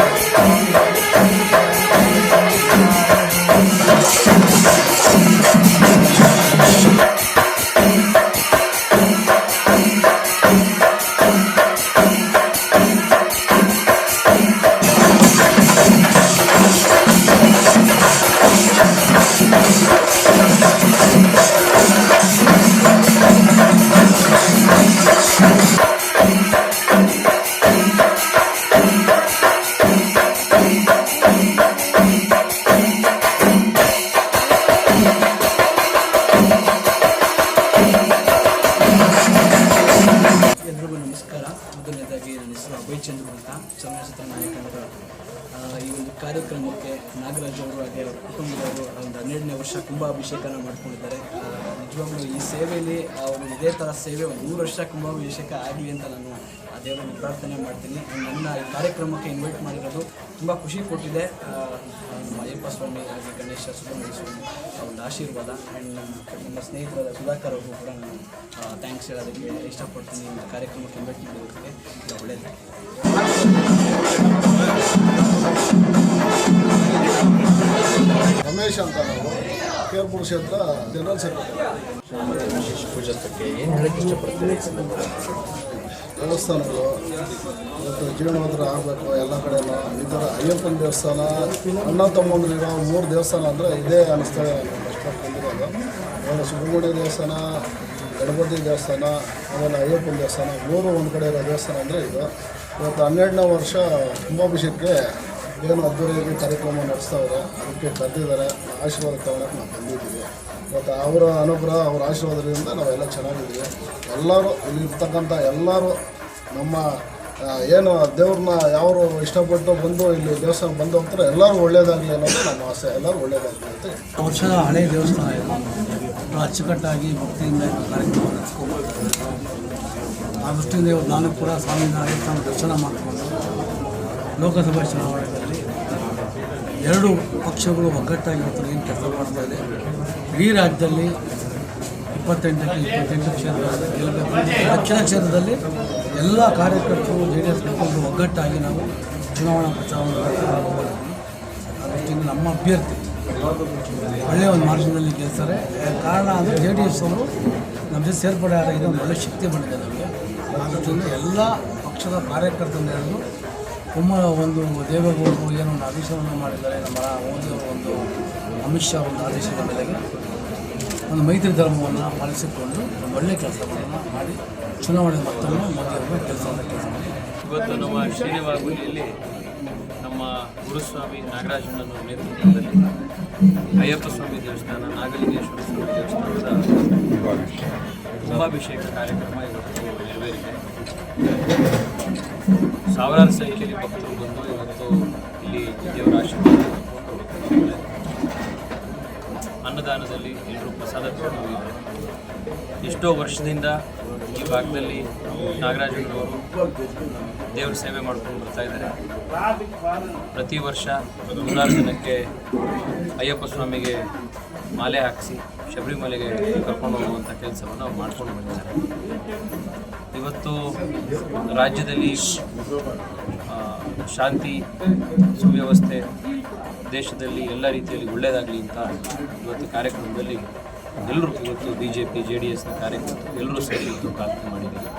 Música ಕಾರ್ಯಕ್ರಮಕ್ಕೆ ನಾಗರಾಜ್ ಅವರು ಹಾಗೆ ಕುಟುಂಬದವರು ಒಂದು ಹನ್ನೆರಡನೇ ವರ್ಷ ಕುಂಭಾಭಿಷೇಕನ ಮಾಡ್ಕೊಂಡಿದ್ದಾರೆ. ನಿಜವಾಗ್ಲೂ ಈ ಸೇವೆಯಲ್ಲಿ ಅವರು ಇದೇ ಥರ ಸೇವೆ ಒಂದು ಮೂರು ವರ್ಷ ಕುಂಭಾಭಿಷೇಕ ಆಗಲಿ ಅಂತ ನಾನು ಆ ದೇವರನ್ನು ಪ್ರಾರ್ಥನೆ ಮಾಡ್ತೀನಿ. ನನ್ನ ಈ ಕಾರ್ಯಕ್ರಮಕ್ಕೆ ಇನ್ವೈಟ್ ಮಾಡಿರೋದು ತುಂಬ ಖುಷಿ ಕೊಟ್ಟಿದೆ. ಅಯ್ಯಪ್ಪ ಸ್ವಾಮಿ ಹಾಗೆ ಗಣೇಶ ಸುಬ್ರಹ್ಮಣ್ಯ ಸ್ವಾಮಿ ಒಂದು ಆಶೀರ್ವಾದ ಆ್ಯಂಡ್ ನಮ್ಮ ನನ್ನ ಸ್ನೇಹಿತರಾದ ಸುಧಾಕರ್ ಅವ್ರಿಗೂ ಕೂಡ ನಾನು ಥ್ಯಾಂಕ್ಸ್ ಹೇಳೋದಕ್ಕೆ ಇಷ್ಟಪಡ್ತೀನಿ. ಕಾರ್ಯಕ್ರಮಕ್ಕೆ ಇನ್ವೈಟ್ ಮಾಡಿರೋದಕ್ಕೆ ಒಳ್ಳೆಯದು ರಮೇಶ್ ಅಂತ ನಾವು ಕೇರ್ಪುರ ಕ್ಷೇತ್ರ ಜನರಲ್ ಸೆಕ್ರೆಟರಿ ಏನು ಹೇಳಕ್ಕೆ ಇಷ್ಟಪಡ್ತೀರಿ? ದೇವಸ್ಥಾನಗಳು ಮತ್ತು ಜೀರ್ಣೋದ್ಧಾರ ಆಗಬೇಕು ಎಲ್ಲ ಕಡೆನೂ ಈ ಥರ ಅಯ್ಯಪ್ಪನ ದೇವಸ್ಥಾನ ಅಣ್ಣ ತಮ್ಮಂದ್ರಿರೋ ಮೂರು ದೇವಸ್ಥಾನ ಅಂದರೆ ಇದೇ ಅನ್ನಿಸ್ತದೆ ಬಂದಿರೋದು. ಆಮೇಲೆ ಸುಬ್ರಹ್ಮಣ್ಯ ದೇವಸ್ಥಾನ ಗಣಪತಿ ದೇವಸ್ಥಾನ ಆಮೇಲೆ ಅಯ್ಯಪ್ಪನ ದೇವಸ್ಥಾನ ಮೂರು ಒಂದು ಕಡೆ ಇರೋ ದೇವಸ್ಥಾನ ಅಂದರೆ ಇದು. ಇವತ್ತು ಹನ್ನೆರಡನೇ ವರ್ಷ ಕುಂಭಾಭಿಷೇಕಕ್ಕೆ ಏನು ಅದ್ದೂರಿಯಾಗಿ ಕಾರ್ಯಕ್ರಮ ನಡೆಸ್ತಾವ್ರೆ, ಅದಕ್ಕೆ ಕರೆದಿದ್ದಾರೆ ಆಶೀರ್ವಾದ ತಗೊಳಕ್ಕೆ ನಾವು ಬಂದಿದ್ದೀವಿ. ಮತ್ತು ಅವರ ಅನುಗ್ರಹ, ಅವರ ಆಶೀರ್ವಾದದಿಂದ ನಾವೆಲ್ಲ ಚೆನ್ನಾಗಿದ್ದೀವಿ. ಎಲ್ಲರೂ ಇಲ್ಲಿರ್ತಕ್ಕಂಥ ಎಲ್ಲರೂ ನಮ್ಮ ಏನು ದೇವ್ರನ್ನ ಯಾರು ಇಷ್ಟಪಟ್ಟು ಬಂದು ಇಲ್ಲಿ ದೇವಸ್ಥಾನ ಬಂದು ಹೋಗ್ತಾರೆ, ಎಲ್ಲರೂ ಒಳ್ಳೇದಾಗಲಿ ಅನ್ನೋದು ನಮ್ಮ ಆಸೆ. ಎಲ್ಲರೂ ಒಳ್ಳೇದಾಗಲಿ ಅಂತ. ವರ್ಷದ ಹಳೆಯ ದೇವಸ್ಥಾನ ಅಚ್ಚುಕಟ್ಟಾಗಿ ಭಕ್ತಿಯಿಂದ ಕಾರ್ಯಕ್ರಮ ಆ ದೃಷ್ಟಿಯಿಂದ ನಾನು ಕೂಡ ಸ್ವಾಮಿನಾರಾಯಣ ನಾಯಕ ದರ್ಶನ ಮಾಡಿಕೊಂಡು ಲೋಕಸಭಾ ಚುನಾವಣೆಯಲ್ಲಿ ಎರಡು ಪಕ್ಷಗಳು ಒಗ್ಗಟ್ಟಾಗಿ ಇವತ್ತು ಏನು ಕೆಲಸ ಮಾಡ್ತಾ ಇದೆ. ಇಡೀ ರಾಜ್ಯದಲ್ಲಿ ಇಪ್ಪತ್ತೆಂಟಕ್ಕೆ ಇಪ್ಪತ್ತೆಂಟು ಕ್ಷೇತ್ರ ಗೆಲ್ಲಬೇಕು. ದಕ್ಷಿಣ ಕ್ಷೇತ್ರದಲ್ಲಿ ಎಲ್ಲ ಕಾರ್ಯಕರ್ತರು ಜೆ ಡಿ ಎಸ್ ಮುಖಂಡರು ಒಗ್ಗಟ್ಟಾಗಿ ನಾವು ಚುನಾವಣಾ ಪ್ರಚಾರವನ್ನು ದೃಷ್ಟಿಯಿಂದ ನಮ್ಮ ಅಭ್ಯರ್ಥಿ ಒಳ್ಳೆಯ ಒಂದು ಮಾರ್ಗದಲ್ಲಿ ಗೆಲ್ತಾರೆ. ಕಾರಣ ಅಂದರೆ ಜೆ ಡಿ ಎಸ್ ಅವರು ನಮ್ಮ ಜೊತೆ ಸೇರ್ಪಡೆ ಆದಾಗ ಒಂದು ಒಳ್ಳೆಯ ಶಕ್ತಿ ಬಂದಿದೆ ನಮಗೆ. ದೃಷ್ಟಿಯಿಂದ ಎಲ್ಲ ಪಕ್ಷದ ಕಾರ್ಯಕರ್ತರನ್ನ ಕುಮ್ಮ ಒಂದು ದೇವೇಗೌಡರು ಏನೋ ಒಂದು ಆದೇಶವನ್ನು ಮಾಡಿದ್ದಾರೆ. ನಮ್ಮ ಮೋದಿಯವರು ಒಂದು ಅಮಿತ್ ಶಾ ಒಂದು ಆದೇಶದ ಮೇಲೆ ಒಂದು ಮೈತ್ರಿ ಧರ್ಮವನ್ನು ಪಾಲಿಸಿಕೊಂಡು ಒಂದು ಒಳ್ಳೆಯ ಕೆಲಸಗಳನ್ನು ಮಾಡಿ ಚುನಾವಣೆ ಮತ್ತೊಮ್ಮೆ ಮೋದಿಯವರು ಕೆಲಸವನ್ನು ಕೆಲಸ ಇವತ್ತು ನಮ್ಮ ಶ್ರೀನಿವಾಗುಲಿಯಲ್ಲಿ ನಮ್ಮ ಗುರುಸ್ವಾಮಿ ನಾಗರಾಜಣ್ಣನ ನೇತೃತ್ವದಲ್ಲಿ ಅಯ್ಯಪ್ಪ ಸ್ವಾಮಿ ದೇವಸ್ಥಾನ, ನಾಗಲಿಂಗೇಶ್ವರ ಸ್ವಾಮಿ ದೇವಸ್ಥಾನದ ಕುಂಭಾಭಿಷೇಕ ಕಾರ್ಯಕ್ರಮ ಇವತ್ತು ನೆರವೇರಿದೆ. ಸಾವಿರಾರು ಸಂಖ್ಯೆಯಲ್ಲಿ ಭಕ್ತರು ಬಂದು ಇವತ್ತು ಇಲ್ಲಿ ದೇವರ ಆಶೀರ್ವಾದ ಅನ್ನದಾನದಲ್ಲಿ ಎಲ್ಲರೂ ಪ್ರಸಾದ ತಗೊಂಡು ಎಷ್ಟೋ ವರ್ಷದಿಂದ ಈ ಭಾಗದಲ್ಲಿ ನಾಗರಾಜನವರು ದೇವರ ಸೇವೆ ಮಾಡ್ಕೊಂಡು ಬರ್ತಾ ಇದ್ದಾರೆ. ಪ್ರತಿ ವರ್ಷ ನೂರಾರು ಜನಕ್ಕೆ ಅಯ್ಯಪ್ಪ ಸ್ವಾಮಿಗೆ ಮಾಲೆ ಹಾಕಿಸಿ ಶಬರಿಮಲೆಗೆ ಕರ್ಕೊಂಡು ಹೋಗುವಂಥ ಕೆಲಸವನ್ನು ಮಾಡ್ಕೊಂಡು ಬಂದಿದ್ದಾರೆ. ಇವತ್ತು ರಾಜ್ಯದಲ್ಲಿ ಶಾಂತಿ ಸುವ್ಯವಸ್ಥೆ ದೇಶದಲ್ಲಿ ಎಲ್ಲ ರೀತಿಯಲ್ಲಿ ಒಳ್ಳೆಯದಾಗಲಿ ಅಂತ ಇವತ್ತು ಕಾರ್ಯಕ್ರಮದಲ್ಲಿ ಎಲ್ಲರೂ ಇವತ್ತು B J P J D ಎಸ್ನ ಕಾರ್ಯಕರ್ತರು ಎಲ್ಲರೂ ಸೇರಿ ಇವತ್ತು ಪ್ರಾರ್ಥನೆ ಮಾಡಿದ್ದೀವಿ